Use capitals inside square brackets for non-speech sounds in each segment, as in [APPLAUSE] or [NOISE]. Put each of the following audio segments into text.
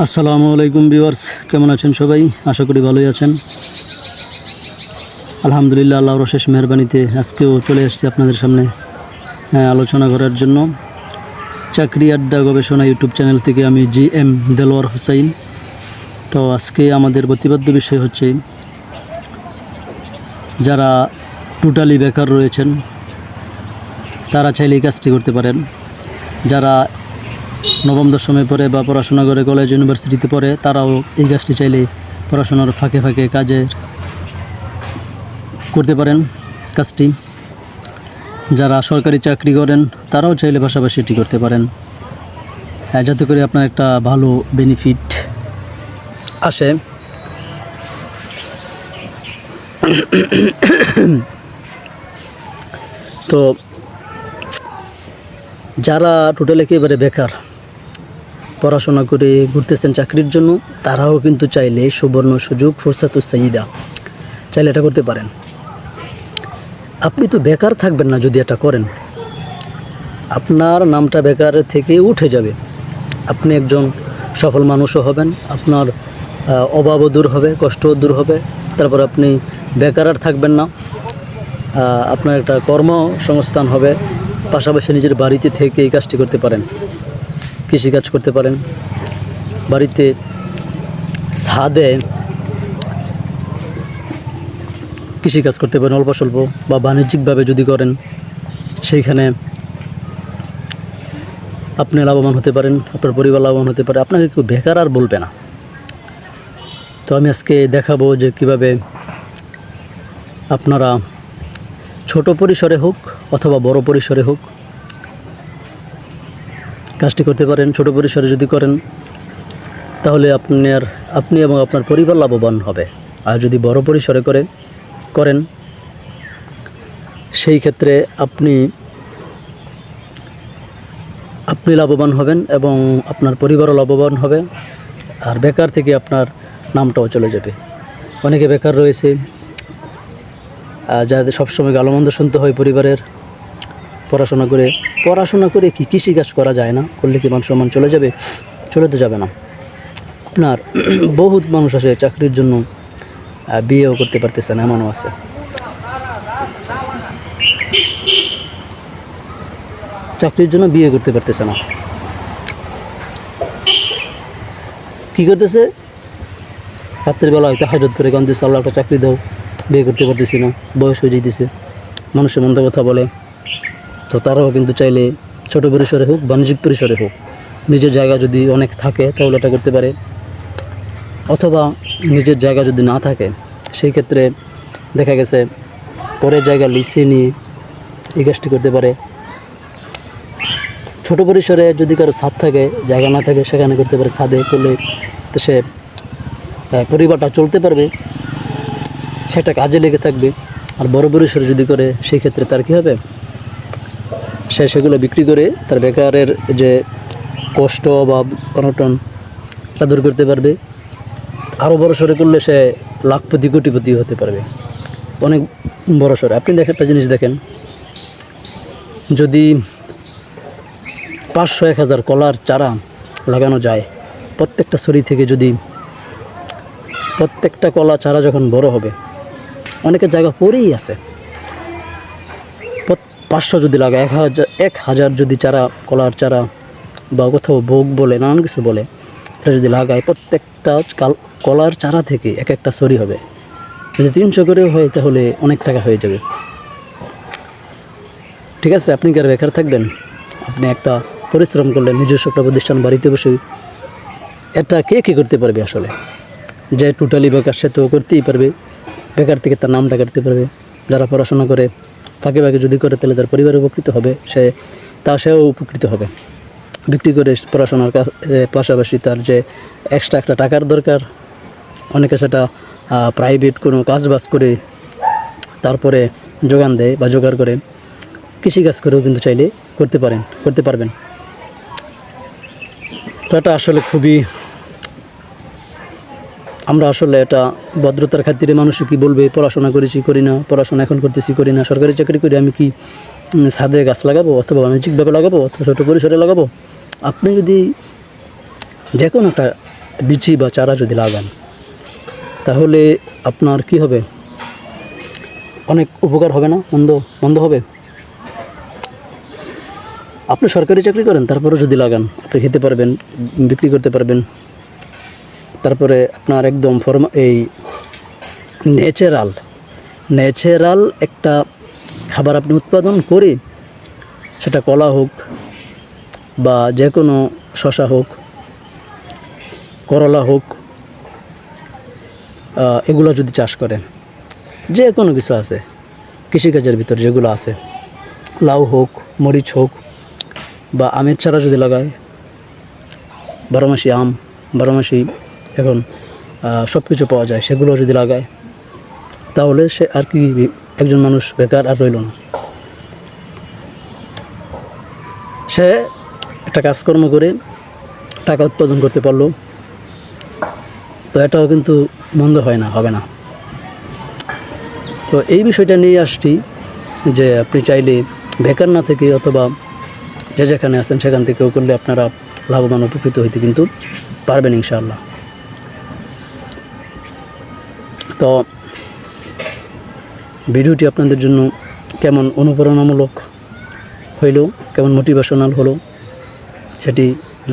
আসসালামু আলাইকুম ভিউয়ার্স কেমন আছেন সবাই? আশা করি ভালোই আছেন। আলহামদুলিল্লাহ আল্লাহর শেষ মেহরবানিতে আজকেও চলে এসেছি আপনাদের সামনে হ্যাঁ, আলোচনা করার জন্য। চাকরি আড্ডা গবেষণা ইউটিউব চ্যানেল থেকে আমি জি এম দেলোয়ার হুসাইন। তো আজকে আমাদের প্রতিবাদ্য বিষয় হচ্ছে যারা টোটালি বেকার রয়েছেন তারা চাইলে এই কাজটি করতে পারেন। যারা নবম দশমে পড়ে বা পড়াশোনা করে কলেজ ইউনিভার্সিটিতে পড়ে, তারাও এই কাজটি চাইলে পড়াশোনার ফাঁকে ফাঁকে কাজের করতে পারেন কাজটি। যারা সরকারি চাকরি করেন, তারাও চাইলে পাশাপাশি এটি করতে পারেন। যাতে করে আপনার একটা ভালো বেনিফিট আসে। তো যারা টোটাল একেবারে বেকার পড়াশোনা করে ঘুরতেছেন চাকরির জন্য, তারাও কিন্তু চাইলে সুবর্ণ সুযোগ, ফুরসাতু সাইদা চাইলে এটা করতে পারেন। আপনি তো বেকার থাকবেন না যদি এটা করেন। আপনার নামটা বেকার থেকে উঠে যাবে। আপনি একজন সফল মানুষও হবেন, আপনার অভাবও দূর হবে, কষ্টও দূর হবে। তারপর আপনি বেকার আর থাকবেন না। আপনার একটা কর্মসংস্থান হবে, পাশাপাশি নিজের বাড়িতে থেকে এই কাজটি করতে পারেন। কৃষিকাজ করতে পারেন। বাড়িতে ছাদে কৃষিকাজ করতে পারেন অল্প স্বল্প বা বাণিজ্যিকভাবে যদি করেন, সেইখানে আপনি লাভবান হতে পারেন, আপনার পরিবার লাভবান হতে পারে। আপনাকে কেউ বেকার আর বলবে না। তো আমি আজকে দেখাবো যে কীভাবে আপনারা ছোট পরিসরে হোক অথবা বড় পরিসরে হোক কাজটি করতে পারেন, ছোট পরিসরে যদি করেন, তাহলে আপনার আপনি এবং আপনার পরিবার লাভবান হবে। আর যদি বড় পরিসরে করে, করেন, সেই ক্ষেত্রে আপনি আপনি লাভবান হবেন এবং আপনার পরিবারও লাভবান হবে, আর বেকার থেকে আপনার নামটাও চলে যাবে। অনেকে বেকার রয়েছে যাদের সবসময় গালমন্দ শুনতে হয় পরিবারের, পড়াশোনা করে পড়াশোনা করে কি কৃষিকাজ করা যায় না? করলে কি মান সম্মান চলে যাবে? চলে তো যাবে না। আপনার [CLEARS THROAT] বহুত মানুষ আছে চাকরির জন্য বিয়েও করতে পারতেছে না, এমনও আছে। চাকরির জন্য বিয়ে করতে পারতেছে না। কি করতেছে? রাত্রিবেলা হয়তো হাজত করে কান্দিছে আল্লাহ একটা চাকরি দাও, বিয়ে করতে পারতেছি না, বয়স হয়ে যেতেছে মানুষের মন্দ কথা বলে। তো তারাও কিন্তু চাইলে ছোট পরিসরে হোক, বাণিজ্যিক পরিসরে হোক, নিজের জায়গা যদি অনেক থাকে, তাহলে এটা করতে পারে। অথবা নিজের জায়গা যদি না থাকে, সেই ক্ষেত্রে দেখা গেছে পরের জায়গা লিসে নিয়ে এই কাজটি করতে পারে। ছোট পরিসরে যদি কারও ছাদ থাকে, জায়গা না থাকে, সেখানে করতে পারে ছাদে করলে তো সে পরিবারটা চলতে পারবে সেটা কাজে লেগে থাকবে। আর বড় পরিসরে যদি করে, সেই ক্ষেত্রে তার কী হবে? সে সেগুলো বিক্রি করে তার বেকারের যে কষ্ট বা অনটন তা দূর করতে পারবে। আরও বড় সরে করলে সে লাখপতি, কোটিপতি হতে পারবে। অনেক বড় সরে আপনি দেখেন একটা জিনিস দেখেন। যদি পাঁচশো, এক হাজার কলার চারা লাগানো যায়, প্রত্যেকটা সরি থেকে যদি প্রত্যেকটা কলা চারা যখন বড় হবে, অনেকের জায়গা পড়েই আছে। পাঁচশো যদি লাগায় এক হাজার এক হাজার যদি চারা, কলার চারা বা কোথাও ভোগ বলে, নানান কিছু বলে, এটা যদি লাগায়, প্রত্যেকটা কাল- কলার চারা থেকে এক একটা সরি হবে। যদি তিনশো করেও হয়, তাহলে অনেক টাকা হয়ে যাবে। ঠিক আছে, আপনি কি আর বেকার থাকবেন? আপনি একটা পরিশ্রম করলেন, নিজস্ব একটা প্রতিষ্ঠান, বাড়িতে বসে। এটা কে কী করতে পারবে আসলে? যে টোটালি বেকার, সে তো করতেই পারবে। বেকার থেকে তার নামটা কাটতে পারবে। যারা পড়াশোনা করে ফাঁকে ফাঁকে যদি করে, তাহলে তার পরিবার উপকৃত হবে, সে তা সেও উপকৃত হবে। বিক্রি করে পড়াশোনার পাশাপাশি তার যে এক্সট্রা একটা টাকার দরকার, অনেকে সেটা প্রাইভেট কোনো কাজ বাজ করে তারপরে যোগান দেয় বা জোগাড় করে, কৃষিকাজ করেও কিন্তু চাইলে করতে পারেন, করতে পারবেন। তো এটা আসলে খুবই আমরা আসলে এটা ভদ্রতার খাতিরে মানুষ কি বলবে? পড়াশোনা করেছি করি না? পড়াশোনা এখন করতেছি, করি না। সরকারি চাকরি করি আমি কি ছাদে গাছ লাগাবো অথবা বাণিজ্যিকভাবে লাগাবো অথবা ছোটো পরিসরে লাগাবো? আপনি যদি যে কোনো একটা বিচি বা চারা যদি লাগান, তাহলে আপনার কি হবে? অনেক উপকার হবে না? মন্দ মন্দ হবে? আপনি সরকারি চাকরি করেন, তারপরেও যদি লাগান, আপনি খেতে পারবেন, বিক্রি করতে পারবেন। তারপরে আপনার একদম ফর্ম এই ন্যাচারাল ন্যাচারাল একটা খাবার আপনি উৎপাদন করে, সেটা কলা হোক বা যে কোনো শশা হোক, করলা হোক এগুলো যদি চাষ করেন যে কোনো কিছু আছে, কৃষিকাজের ভিতর যেগুলো আছে, লাউ হোক, মরিচ হোক বা আমের চারা যদি লাগায় বারোমাসি আম বারোমাসি এখন সব কিছু পাওয়া যায়, সেগুলো যদি লাগায়, তাহলে সে আর কি একজন মানুষ বেকার আর রইল না। সে একটা কাজকর্ম করে টাকা উৎপাদন করতে পারল, তো এটাও কিন্তু মন্দ হয় না, হবে না। তো এই বিষয়টা নিয়ে আসছি যে আপনি চাইলে বেকার না থেকে অথবা যে যেখানে আছেন সেখান থেকেও করলে আপনারা লাভবান উপকৃত হইতে কিন্তু পারবেন ইনশাআল্লাহ। তো ভিডিওটি আপনাদের জন্য কেমন অনুপ্রেরণামূলক হইল, কেমন মোটিভেশনাল হলো, সেটি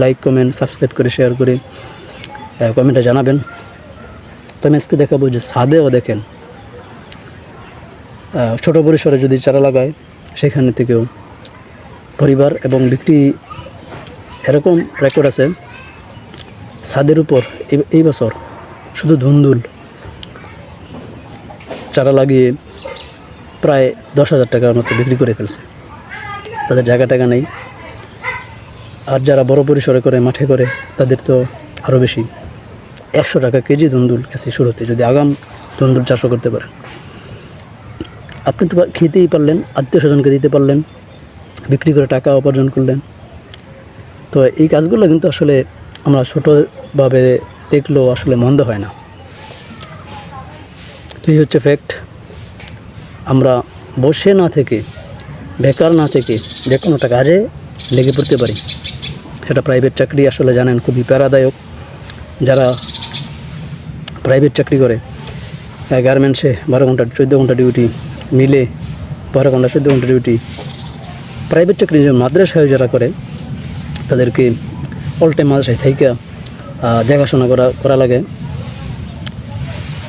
লাইক কমেন্ট সাবস্ক্রাইব করে শেয়ার করে কমেন্টে জানাবেন। তো আমি আজকে দেখাবো যে ছাদেও দেখেন ছোট পরিসরে যদি চারা লাগায়, সেখানে থেকেও পরিবার এবং বিক্রি এরকম রেকর্ড আছে, ছাদের উপর এই বছর শুধু ধুন্দুল চারা লাগিয়ে প্রায় দশ হাজার টাকার মতো বিক্রি করে ফেলছে। তাদের জায়গা টাকা নেই। আর যারা বড় পরিসরে করে, মাঠে করে, তাদের তো আরও বেশি। একশো টাকা কেজি ধুন্দুল গেছে শুরুতে, যদি আগাম ধুন্দুল চাষও করতে পারেন। আপনি তো খেতেই পারলেন, আত্মীয় স্বজনকে দিতে পারলেন, বিক্রি করে টাকা উপার্জন করলেন। তো এই কাজগুলো কিন্তু আসলে আমরা ছোটোভাবে দেখলেও আসলে মন্দ হয় না। তো এই হচ্ছে ফ্যাক্ট আমরা বসে না থেকে বেকার না থেকে যে কোনো একটা কাজে লেগে পড়তে পারি। সেটা প্রাইভেট চাকরি আসলে জানেন খুবই প্যারাদায়ক। যারা প্রাইভেট চাকরি করে গার্মেন্টসে বারো ঘণ্টা চোদ্দ ঘণ্টা ডিউটি মিলে বারো ঘণ্টা চোদ্দ ঘণ্টা ডিউটি প্রাইভেট চাকরি যে মাদ্রাসায় যারা করে তাদেরকে অল টাইম মাদ্রাসায় আহ, দেখাশোনা করা করা লাগে।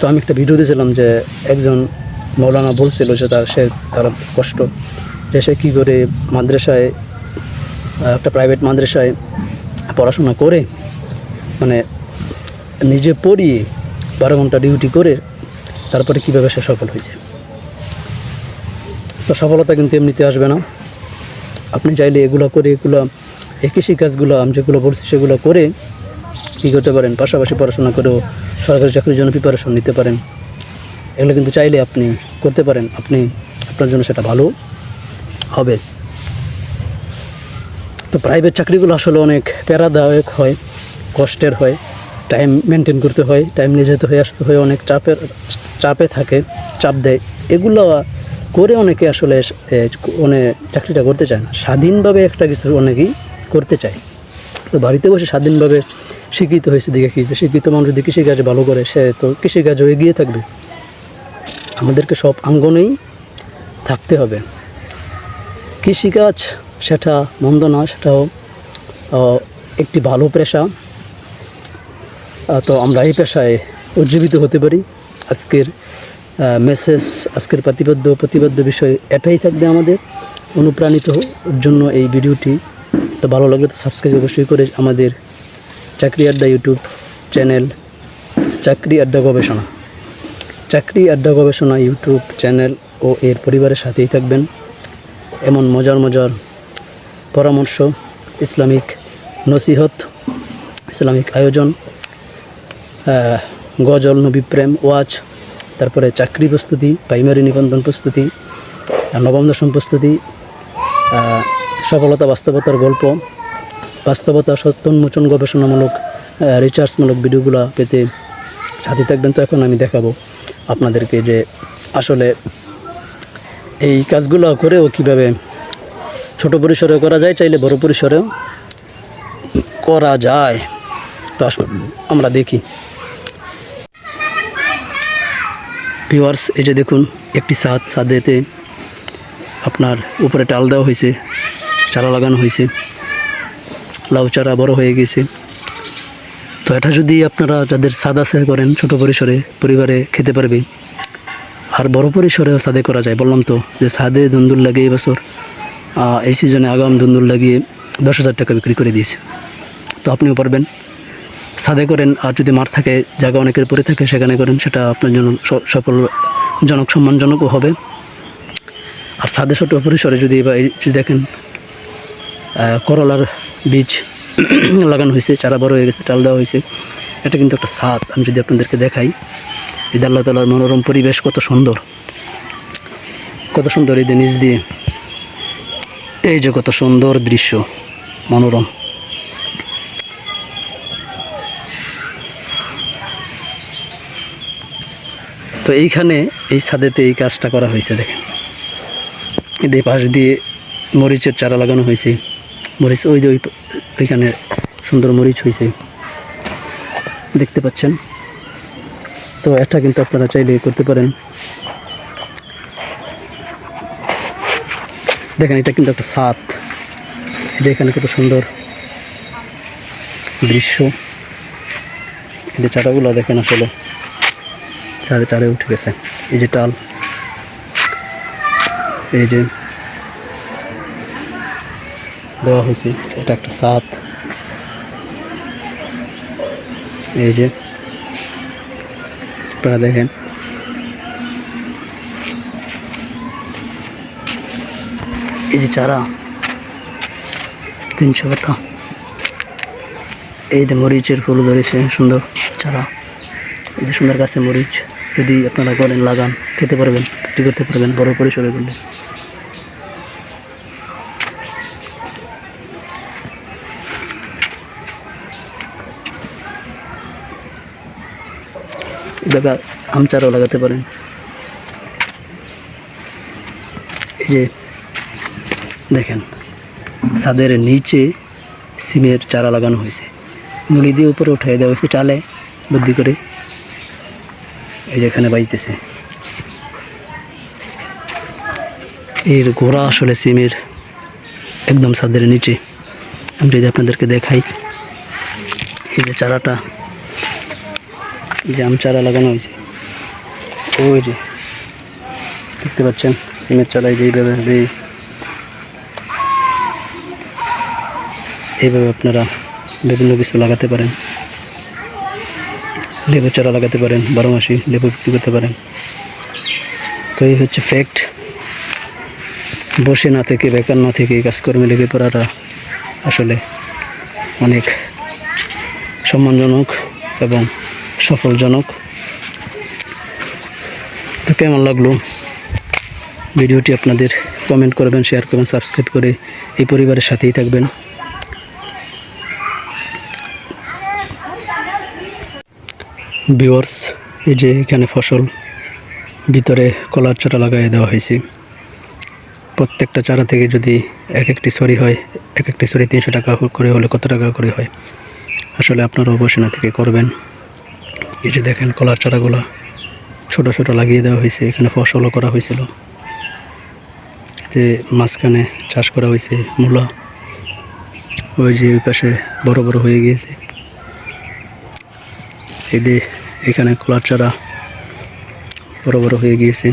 তো আমি একটা ভিডিও দিয়েছিলাম যে একজন মৌলানা বলছিল যে তার, সে তার কষ্ট, যে সে কী করে মাদ্রাসায় একটা প্রাইভেট মাদ্রাসায় পড়াশোনা করে মানে নিজে পড়িয়ে বারো ঘণ্টা ডিউটি করে, তারপরে কীভাবে সে সফল হয়েছে। তো সফলতা কিন্তু এমনিতে আসবে না। আপনি চাইলে এগুলো করে, এগুলো এই কৃষি কাজগুলো, আমি যেগুলো বলছি সেগুলো করে কী করতে পারেন? পাশাপাশি পড়াশোনা করেও সরকারি চাকরির জন্য প্রিপারেশন নিতে পারেন। এগুলো কিন্তু চাইলে আপনি করতে পারেন। আপনি আপনার জন্য সেটা ভালো হবে। তো প্রাইভেট চাকরিগুলো আসলে অনেক প্যারাদায়ক হয় কষ্টের হয়। টাইম মেনটেন করতে হয় টাইম নিয়ে যেতে হয়ে আসতে হয় অনেক চাপের চাপে থাকে চাপ দেয়। এগুলো করে অনেকে আসলে এ, মানে চাকরিটা করতে চায় না। স্বাধীনভাবে একটা কিছু অনেকেই করতে চায়। তো বাড়িতে বসে স্বাধীনভাবে শিক্ষিত হয়েছে দিকে কি শিক্ষিত মানুষ যদি কৃষিকাজ ভালো করে, সে তো কৃষিকাজও এগিয়ে থাকবে। আমাদেরকে সব আঙ্গনেই থাকতে হবে। কৃষিকাজ সেটা মন্দ না সেটাও একটি ভালো পেশা। তো আমরা এই পেশায় উজ্জীবিত হতে পারি। আজকের মেসেজ আজকের প্রতিবদ্ধ প্রতিবদ্ধ বিষয় এটাই থাকবে আমাদের। অনুপ্রাণিত জন্য এই ভিডিওটি। তো ভালো লাগলে তো সাবস্ক্রাইব অবশ্যই করে আমাদের চাকরি আড্ডা ইউটিউব চ্যানেল, চাকরি আড্ডা গবেষণা। চাকরি আড্ডা গবেষণা ইউটিউব চ্যানেল ও এর পরিবারের সাথেই থাকবেন। এমন মজার মজার পরামর্শ, ইসলামিক নসিহত, ইসলামিক আয়োজন গজল, নবী প্রেম, ওয়াজ, তারপরে চাকরি প্রস্তুতি প্রাইমারি নিবন্ধন প্রস্তুতি, নবম দশম প্রস্তুতি সফলতা, বাস্তবতার গল্প বাস্তবতা সত্যোন্মোচন গবেষণামূলক আহ, রিসার্চমূলক ভিডিওগুলো পেতে সাথে থাকবেন। তো এখন আমি দেখাবো আপনাদেরকে যে আসলে এই কাজগুলো করেও কীভাবে ছোট পরিসরে করা যায় চাইলে বড় পরিসরেও করা যায়। তো আমরা দেখি। ভিউয়ার্স এই যে দেখুন একটি ছাদ ছাদেতে আপনার উপরে টাল দেওয়া হয়েছে চারা লাগানো হয়েছে। লাউ চারা বড় হয়ে গেছে। তো এটা যদি আপনারা যাদের ছাদ আছে করেন, ছোট পরিসরে পরিবারে খেতে পারবে। আর বড় পরিসরেও সাদে করা যায়, বললাম তো, যে সাদে দুন্দুল লাগিয়ে এবছর এই সিজনে আগাম দুন্দুল লাগিয়ে দশ হাজার টাকা বিক্রি করে দিয়েছে। তো আপনিও পারবেন। সাদে করেন, আর যদি মাঠ থাকে, জায়গা অনেকের পরে থাকে, সেখানে করেন, সেটা আপনার জন্য স- সফল, জনক, সম্মানজনকও হবে। আর সাদে ছোট পরিসরে যদি বা দেখেন করলার বীজ লাগানো হয়েছে, চারা বড় হয়ে গেছে টাল দেওয়া হয়েছে। এটা কিন্তু একটা ছাদ আমি যদি আপনাদেরকে দেখাই। যে আল্লাহ তালার মনোরম পরিবেশ, কত সুন্দর। কত সুন্দর যে নিচ দিয়ে। এই যে কত সুন্দর দৃশ্য, মনোরম। তো এইখানে, এই ছাদেতে এই কাজটা করা হয়েছে, দেখেন। এদের পাশ দিয়ে মরিচের চারা লাগানো হয়েছে। মরিচ, ওই যে ওই ওইখানে সুন্দর মরিচ হয়েছে দেখতে পাচ্ছেন? তো এটা কিন্তু আপনারা চাইলে করতে পারেন। দেখেন, এটা কিন্তু একটা ছাদ এই যে এখানে কত সুন্দর দৃশ্য। এই যে চারাগুলো দেখেন আসলে, চারে চারে উঠে গেছে। এই যে টাল, এই যে দেওয়া হয়েছে। এটা একটা সাত। এই যে, আপনারা দেখেন। এই যে চারা, তিনশো পাতা। এই যে মরিচের ফুল ধরেছে, সুন্দর চারা। এই যে সুন্দর গাছে মরিচ, যদি আপনারা করেন লাগান, খেতে পারবেন বিক্রি করতে পারবেন, বড় পরিসরে করলে। এভাবে আম চারাও লাগাতে পারেন। এই যে দেখেন, ছাদের নিচে সিমের চারা লাগানো হয়েছে। মুড়ি দিয়ে উপরে উঠাই দেওয়া হয়েছে চালে, বুদ্ধি করে। এই যে এখানে বাইতেছে। এর গোড়া আসলে সিমের একদম ছাদের নিচে। আমি যদি আপনাদেরকে দেখাই, এই যে চারাটা আম চারা লাগানো হয়েছে। ওই যে, দেখতে পাচ্ছেন? সিমের চারাই যে এইভাবে হবে, এইভাবে আপনারা বিভিন্ন কিছু লাগাতে পারেন। লেবু চারা লাগাতে পারেন, বারো মাসি লেবু বিক্রি করতে পারেন। তো এই হচ্ছে ফ্যাক্ট বসে না থেকে, বেকার না থেকে কাজকর্মে লেগে পড়াটা আসলে অনেক সম্মানজনক এবং সফলজনক। তো কেমন লাগল? ভিডিওটি আপনাদের কমেন্ট করবেন শেয়ার করবেন সাবস্ক্রাইব করে এই পরিবারের সাথেই থাকবেন। ভিওয়ার্স এই যে এখানে ফসল, ভিতরে কলার চারা লাগাই দেওয়া হয়েছে। প্রত্যেকটা চারা থেকে যদি এক একটি সরি হয়, এক একটি সরি তিনশো টাকা করে হলে কত টাকা করে হয়? আসলে আপনারা বসে না থেকে করবেন। এই যে দেখেন কলার চারাগুলো ছোট ছোট লাগিয়ে দেওয়া হয়েছে, এখানে ফসলও করা হয়েছিল। যে মাঝখানে চাষ করা হয়েছে মূলা। ওই যে ওই পাশে বড় বড় হয়ে গিয়েছে। এই যে এখানে কলার চারা বড় বড় হয়ে গিয়েছে।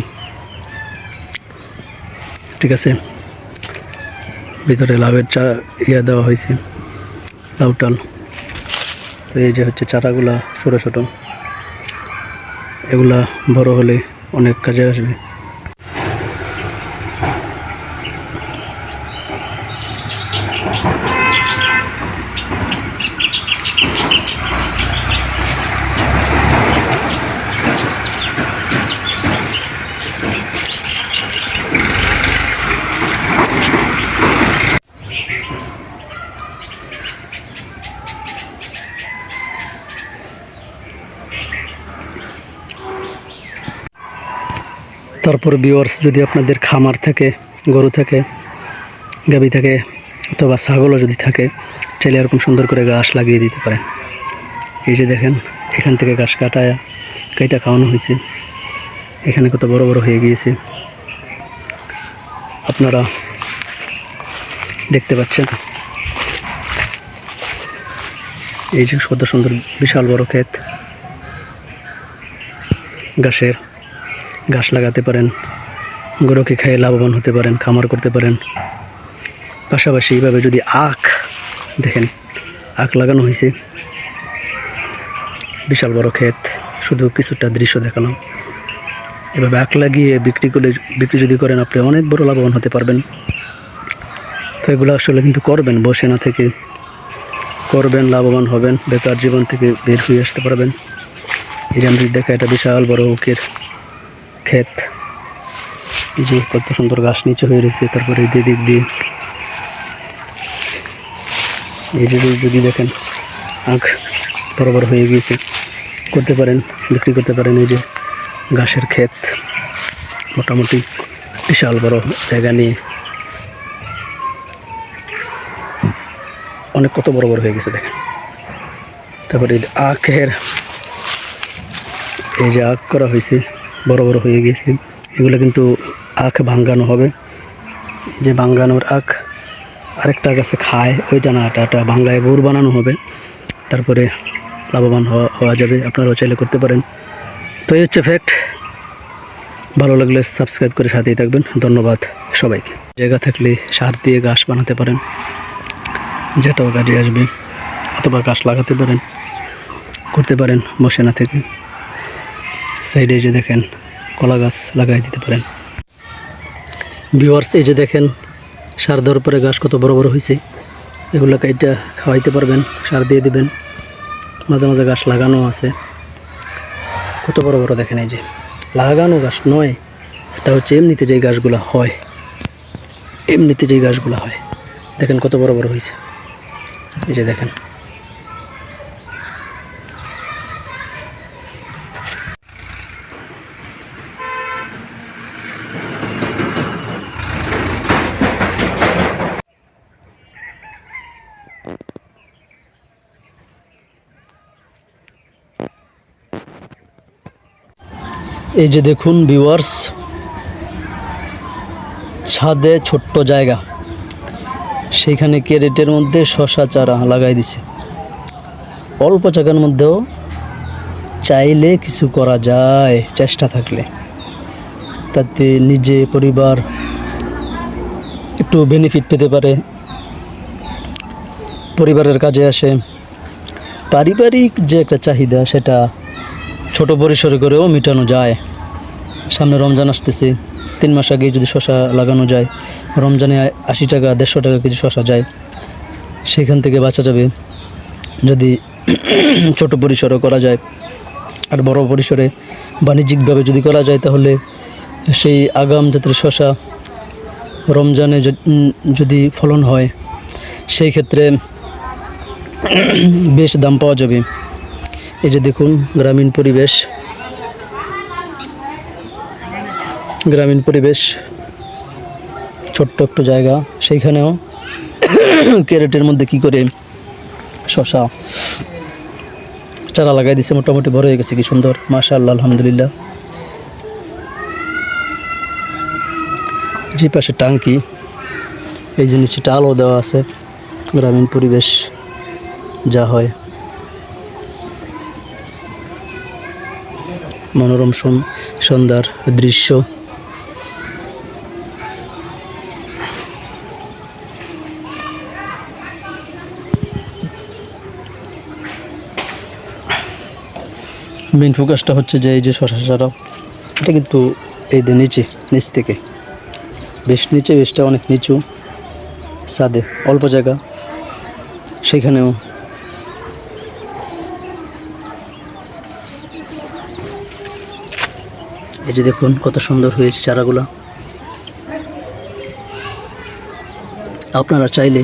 ঠিক আছে? ভিতরে লাভের চা ইয়া দেওয়া হয়েছে লাউটাল তো এই যে হচ্ছে চারাগুলা ছোটো ছোটো। এগুলা বড় হলে অনেক কাজে আসবে। তারপর বিওয়ার্স যদি আপনাদের খামার থাকে, গরু থাকে গাবি থাকে অথবা ছাগলও যদি থাকে, চাইলে এরকম সুন্দর করে ঘাস লাগিয়ে দিতে পারেন। এই যে দেখেন, এখান থেকে ঘাস কাটায় কেটা খাওয়ানো হয়েছে। এখানে কত বড় বড় হয়ে গিয়েছে। আপনারা দেখতে পাচ্ছেন। এই যে কত সুন্দর, বিশাল বড় ক্ষেত। ঘাসের ঘাস লাগাতে পারেন, গরুকে খেয়ে লাভবান হতে পারেন, খামার করতে পারেন। পাশাপাশি এইভাবে যদি আখ, দেখেন, আখ লাগানো হয়েছে। বিশাল বড় ক্ষেত, শুধু কিছুটা দৃশ্য দেখালাম এভাবে আখ লাগিয়ে বিক্রি করে বিক্রি যদি করেন, আপনি অনেক বড় লাভবান হতে পারবেন। তো এগুলো আসলে কিন্তু করবেন, বসে না থেকে। করবেন, লাভবান হবেন, বেকার জীবন থেকে বের হয়ে আসতে পারবেন। যে আমি দেখা এটা বিশাল বড় উকের ক্ষেত। যে কত সুন্দর গাছ নিচে হয়ে রয়েছে, তারপরে এই দিক দিয়ে। এই যদি দেখেন, আখ বড় হয়ে গিয়েছে। করতে পারেন, বিক্রি করতে পারেন এই যে ঘাসের ক্ষেত। মোটামুটি বিশাল বড় জায়গা নিয়ে। অনেক কত বড় বড় হয়ে গেছে দেখেন। তারপরে আখের, এই যে আখ করা হয়েছে। বড় বড় হয়ে গেছে। এগুলো কিন্তু আখ ভাঙ্গানো হবে। যে ভাঙ্গানোর আখ আরেকটা গাছে খায় এটা এটা বাংলায় গুড় বানানো হবে। তারপরে লাভবান হওয়া হওয়া যাবে। আপনারাও চাইলে করতে পারেন। তো এই হচ্ছে ফ্যাক্ট ভালো লাগলে সাবস্ক্রাইব করে সাথেই থাকবেন। ধন্যবাদ সবাইকে। জায়গা থাকলে সার দিয়ে গাছ বানাতে পারেন। যেটাও কাজে আসবে। অথবা গাছ লাগাতে পারেন। করতে পারেন, বসে না থেকে। সাইডে যে দেখেন, কলা গাছ লাগাই দিতে পারেন। ভিউয়ার্স এই যে দেখেন, সার দেওয়ার পরে গাছ কত বড় বড় হয়েছে এগুলো কাইটা খাওয়াইতে পারবেন, সার দিয়ে দিবেন। মাঝে মাঝে গাছ লাগানো আছে। কত বড় বড় দেখেন এই যে, লাগানো গাছ নয়, এটা হচ্ছে এমনিতে যেই গাছগুলো হয়, এমনিতে যেই গাছগুলো হয়। দেখেন কত বড় বড় হয়েছে এই যে দেখেন এই যে দেখুন ভিউয়ার্স ছাদে ছোট্ট জায়গা। সেইখানে ক্যারেটের মধ্যে শশা চারা লাগাই দিছে। অল্প জায়গার মধ্যেও চাইলে কিছু করা যায়, চেষ্টা থাকলে। তাতে নিজে পরিবার একটু বেনিফিট পেতে পারে। পরিবারের কাজে আসে। পারিবারিক যে একটা চাহিদা, সেটা ছোট পরিসরে করেও মেটানো যায়। সামনে রমজান আসতেছে। তিন মাস আগে যদি শশা লাগানো যায়, রমজানে আশি টাকা, দেড়শো টাকা কেজি শশা যায়। সেখান থেকে বাঁচা যাবে। যদি [CLEARS THROAT] ছোট পরিসরে করা যায় আর বড় পরিসরে বাণিজ্যিকভাবে যদি করা যায়, তাহলে সেই আগাম জাতের শশা রমজানে যদি ফলন হয়, সেই ক্ষেত্রে [CLEARS THROAT] বেশ দাম পাওয়া যাবে। এই যে দেখুন, গ্রামীণ পরিবেশ। গ্রামীণ পরিবেশ, ছোট্ট একটু জায়গা। সেইখানেও ক্যারেটের মধ্যে কি করে শশা চারা লাগাই দিছে, মোটামুটি বড় হয়ে গেছে, কি সুন্দর। মাশা আল্লাহ আলহামদুলিল্লাহ। যে পাশে টাঙ্কি, এই নিচে আলো দেওয়া আছে, গ্রামীণ পরিবেশ, যা হয়। মনোরম সন- সন্ধ্যার দৃশ্য। মেন ফোকাসটা হচ্ছে যে এই যে শশা চারা এটা কিন্তু এই যে নিচে, নিচ থেকে। বেশ নিচে, বেশটা অনেক নিচু সাদে অল্প জায়গা। সেখানেও এই যে দেখুন কত সুন্দর হয়েছে চারাগুলো। আপনারা চাইলে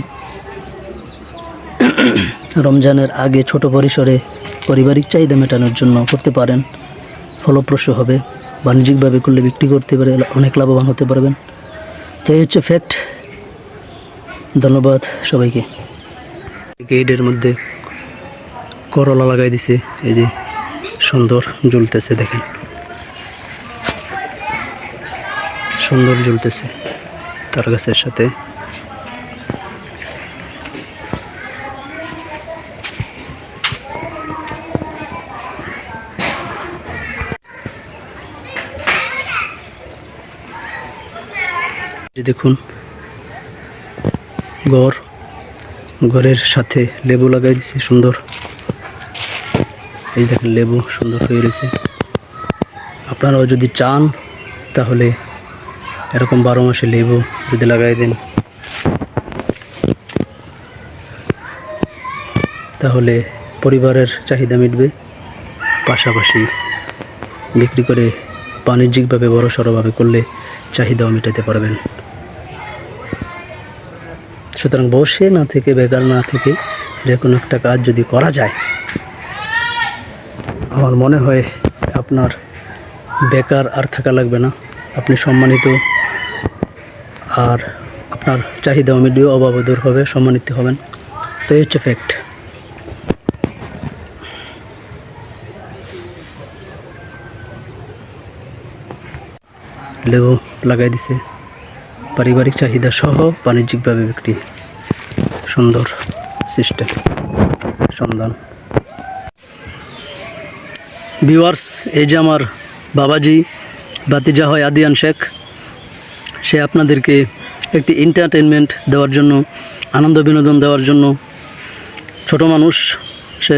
রমজানের আগে ছোট পরিসরে পারিবারিক চাহিদা মেটানোর জন্য করতে পারেন। ফলপ্রসূ হবে, বাণিজ্যিকভাবে করলে বিক্রি করতে পারে, অনেক লাভবান হতে পারবেন। তো এই হচ্ছে ফ্যাক্ট ধন্যবাদ সবাইকে। গেটের মধ্যে করলা লাগাই দিছে, এই যে সুন্দর জ্বলতেছে দেখেন। সুন্দর জ্বলতেছে তার গাছের সাথে। দেখুন ঘর ঘরের সাথে লেবু লাগাই দিছে, সুন্দর। এই দেখেন লেবু সুন্দর হয়ে রয়েছে। আপনারাও যদি চান, তাহলে এরকম বারো মাসে লেবু যদি লাগাই দেন। তাহলে পরিবারের চাহিদা মিটবে, পাশাপাশি বিক্রি করে বাণিজ্যিকভাবে বড় সড়োভাবে করলে চাহিদাও মেটাতে পারবেন। সুতরাং বসে না থেকে, বেকার না থেকে যে কোনো একটা কাজ যদি করা যায়, আমার মনে হয় আপনার বেকার আর থাকা লাগবে না। আপনি সম্মানিত আর আপনার চাহিদা মিডিও অভাব দূর হবে, সম্মানিত হবেন। তো এই হচ্ছে ফ্যাক্ট লেবু লাগাই দিছে। পারিবারিক চাহিদা সহ বাণিজ্যিকভাবে বিক্রি। সুন্দর সিস্টেম সন্ধান। ভিউয়ার্স এই যে আমার বাবাজি বাতিজা হয় আদিয়ান শেখ। সে আপনাদেরকে একটি এন্টারটেনমেন্ট দেওয়ার জন্য, আনন্দ বিনোদন দেওয়ার জন্য। ছোট মানুষ, সে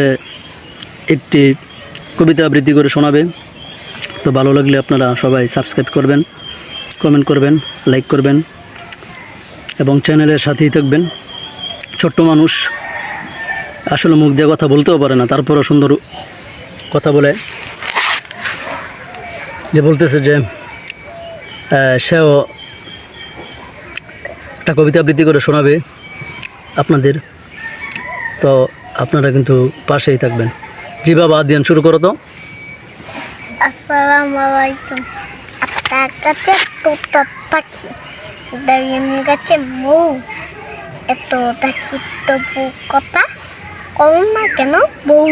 একটি কবিতা আবৃত্তি করে শোনাবে। তো ভালো লাগলে আপনারা সবাই সাবস্ক্রাইব করবেন কমেন্ট করবেন লাইক করবেন এবং চ্যানেলের সাথেই থাকবেন। ছোট্ট মানুষ আসলে মুখ দিয়ে কথা বলতেও পারে না, তারপরও সুন্দর কথা বলে। যে বলতেছে যে সেও একটা কবিতা আবৃত্তি করে শোনাবে আপনাদের। তো আপনারা কিন্তু পাশেই থাকবেন। জি বাবা দিয়ান শুরু করো তো। আসসালামু কথা কম না কেন বউ।